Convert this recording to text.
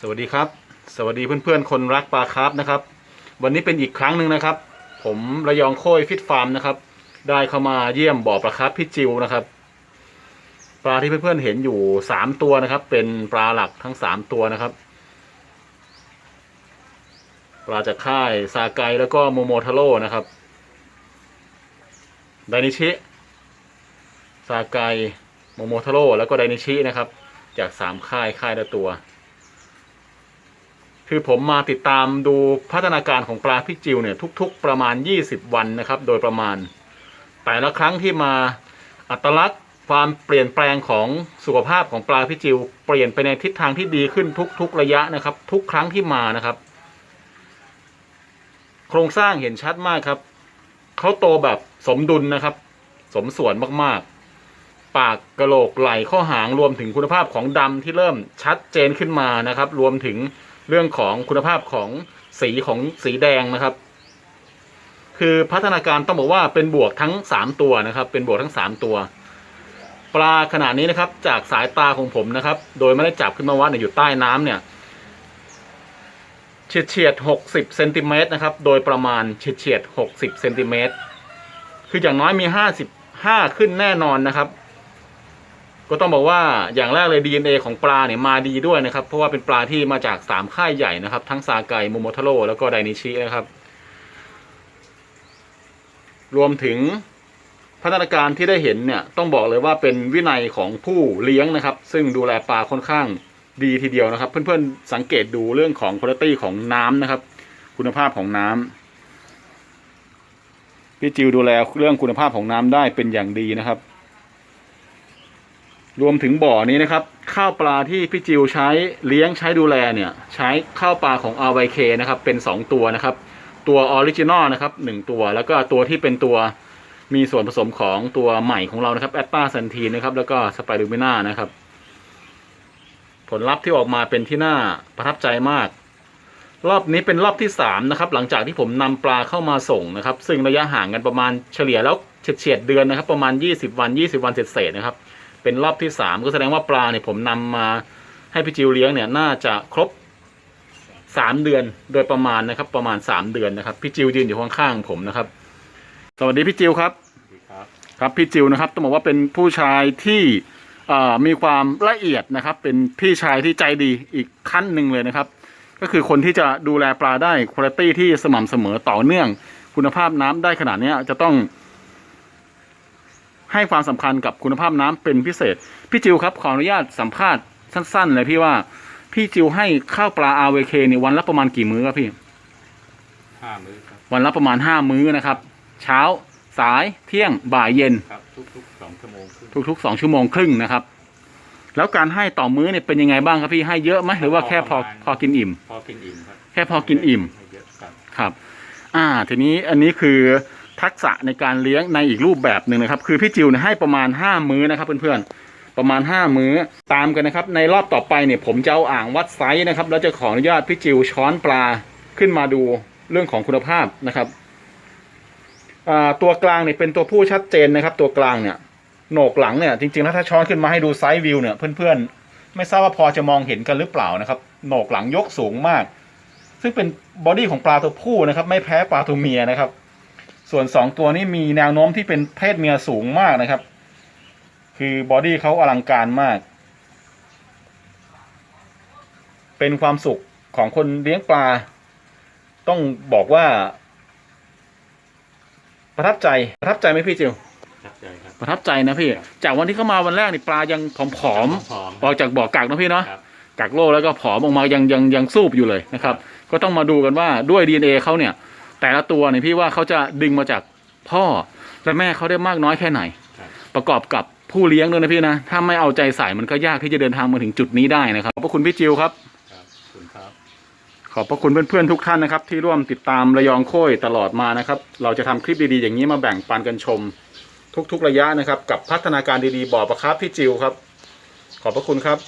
สวัสดีครับ สวัสดีเพื่อนๆ คนรักปลาคาร์ฟนะครับ วันนี้เป็นอีกครั้งหนึ่งนะครับ ผมระยองโค้ยฟิตฟาร์มนะครับ ได้เข้ามาเยี่ยมบ่อปลาคาร์ฟพี่จิวนะครับ ปลาที่เพื่อนๆเห็นอยู่สามตัวนะครับ เป็นปลาหลักทั้งสามตัวนะครับ ปลาจากค่ายซาไกแล้วก็โมโมทาโร่นะครับไดนิชิซาไกโมโมทาโร่แล้วก็ไดนิชินะครับ จากสามค่ายค่ายละตัว คือผมมาติดตามดูพัฒนาการของปลาพี่จิวเนี่ยทุกๆ ประมาณ 20 วันนะครับ โดยประมาณ แต่ละครั้งที่มาอัตลักษณ์ความเปลี่ยนแปลงของสุขภาพของปลาพี่จิวเปลี่ยนไปในทิศทางที่ดีขึ้นทุก ๆ ระยะนะครับ ทุกครั้งที่มานะครับ โครงสร้างเห็นชัดมากครับเขาโตแบบสมดุลนะครับ สมส่วนมากๆ ปากกระโหลกไหล่ข้อหางรวมถึงคุณภาพของดำที่เริ่มชัดเจนขึ้นมานะครับ รวมถึง เรื่องของคุณภาพของสีของสีแดงนะครับ คือพัฒนาการต้องบอกว่าเป็นบวกทั้งสามตัวนะครับ เป็นบวกทั้งสามตัว ปลาขนาดนี้นะครับ จากสายตาของผมนะครับ โดยไม่ได้จับขึ้นมาวัดเนี่ยอยู่ใต้น้ำเนี่ยเฉียดเฉียดหกสิบเซนติเมตรนะครับ โดยประมาณเฉียดเฉียดหกสิบเซนติเมตรคืออย่างน้อยมีห้าสิบห้าขึ้นแน่นอนนะครับ ก็ต้องบอกว่าอย่างแรกเลย DNA ของปลาเนี่ยมาดีด้วยนะครับ เพราะว่าเป็นปลาที่มาจากสามค่ายใหญ่นะครับ ทั้งซาไกโมโมทาโร่แล้วก็ไดนิชินะครับ รวมถึงพัฒนาการที่ได้เห็นเนี่ยต้องบอกเลยว่าเป็นวินัยของผู้เลี้ยงนะครับ ซึ่งดูแลปลาค่อนข้างดีทีเดียวนะครับ เพื่อนๆสังเกตดูเรื่องของคุณภาพของน้ำนะครับ คุณภาพของน้ำพี่จิวดูแลเรื่องคุณภาพของน้ำได้เป็นอย่างดีนะครับ รวมถึงบ่อนี้นะครับ ข้าวปลาที่พี่จิวใช้เลี้ยงใช้ดูแลเนี่ย ใช้ข้าวปลาของ r y k นะครับ เป็น 2 ตัวนะครับ ตัวออริจินอลนะครับหนึ่งตัว แล้วก็ตัวที่เป็นตัวมีส่วนผสมของตัวใหม่ของเรานะครับแอตตาซันทีนะครับ แล้วก็สไปรูมิน่านะครับ ผลลัพธ์ที่ออกมาเป็นที่น่าประทับใจมาก รอบนี้เป็นรอบที่สามนะครับ หลังจากที่ผมนำปลาเข้ามาส่งนะครับ ซึ่งระยะห่างกันประมาณเฉลี่ยแล้วเฉียดเดือนนะครับ ประมาณ 20 วัน 20 วันเศษๆนะครับ เป็นรอบที่สามก็แสดงว่าปลาเนี่ยผมนำมาให้พี่จิวเลี้ยงเนี่ยน่าจะครบสามเดือนโดยประมาณนะครับ ประมาณสามเดือนนะครับพี่จิวยืนอยู่ข้างๆผมนะครับ สวัสดีพี่จิวครับครับครับพี่จิวนะครับต้องบอกว่าเป็นผู้ชายที่เอ่อมีความละเอียดนะครับ เป็นพี่ชายที่ใจดีอีกขั้นหนึ่งเลยนะครับ ก็คือคนที่จะดูแลปลาได้คุณภาพที่สม่ำเสมอต่อเนื่อง คุณภาพน้ำได้ขนาดเนี้ยจะต้อง ให้ความสำคัญกับคุณภาพน้ำเป็นพิเศษ พี่จิวครับขออนุญาตสัมภาษณ์สั้น ๆ เลยพี่ว่าพี่จิวให้ข้าวปลา RVK เนี่ยวันละประมาณกี่มื้อครับพี่ห้ามื้อครับวันละประมาณห้ามื้อนะครับ เช้าสายเที่ยงบ่ายเย็นครับทุกๆสองชั่วโมงครึ่งทุกๆสองชั่วโมงครึ่งนะครับ แล้วการให้ต่อมื้อเนี่ยเป็นยังไงบ้างครับพี่ให้เยอะไหมหรือว่าแค่พอพอกินอิ่ม พอกินอิ่มครับแค่พอกินอิ่มไเยอะครับครับ อ่า ทีนี้อันนี้คือ ทักษะในการเลี้ยงในอีกรูปแบบหนึ่งนะครับ คือพี่จิวเนี่ยให้ประมาณห้ามื้อนะครับเพื่อนๆประมาณห้ามื้อตามกันนะครับ ในรอบต่อไปเนี่ยผมจะเอาอ่างวัดไซส์นะครับแล้วจะขออนุญาตพี่จิวช้อนปลาขึ้นมาดูเรื่องของคุณภาพนะครับตัวกลางเนี่ยเป็นตัวผู้ชัดเจนนะครับ ตัวกลางเนี่ยโหนกหลังเนี่ยจริงๆแล้วถ้าช้อนขึ้นมาให้ดูไซส์วิวเนี่ยเพื่อนๆ ไม่ทราบว่าพอจะมองเห็นกันหรือเปล่านะครับโหนกหลังยกสูงมาก ซึ่งเป็นบอดี้ของปลาตัวผู้นะครับ ไม่แพ้ปลาตัวเมียนะครับ ส่วนสองตัวนี้มีแนวโน้มที่เป็นเพศเมียสูงมากนะครับ คือบอดี้เขาอลังการมาก เป็นความสุขของคนเลี้ยงปลา ต้องบอกว่า ประทับใจประทับใจไหมพี่จิวครับใจครับ ประทับใจนะพี่ จากวันที่เข้ามาวันแรกนี่ปลายังผอมผอมๆออกจากบ่อกักนะพี่เนาะครับ กักโลกแล้วก็ผอมออกมายังยังยังสูบอยู่เลยนะครับ ก็ต้องมาดูกันว่าด้วย DNA เขาเนี่ย แต่ละตัวเนี่ยพี่ว่าเขาจะดึงมาจากพ่อและแม่เขาได้มากน้อยแค่ไหนครับประกอบกับผู้เลี้ยงด้วยนะพี่นะ ถ้าไม่เอาใจใส่มันก็ยากที่จะเดินทางมาถึงจุดนี้ได้นะครับ ขอบพระคุณพี่จิวครับครับขอบคุณครับขอบพระคุณเพื่อนๆทุกท่านนะครับ ที่ร่วมติดตามระยองโค้ยตลอดมานะครับ เราจะทำคลิปดีๆอย่างนี้มาแบ่งปันกันชม ทุกๆระยะนะครับ กับพัฒนาการดีๆบ่อประครับพี่จิวครับ ขอบพระคุณครับ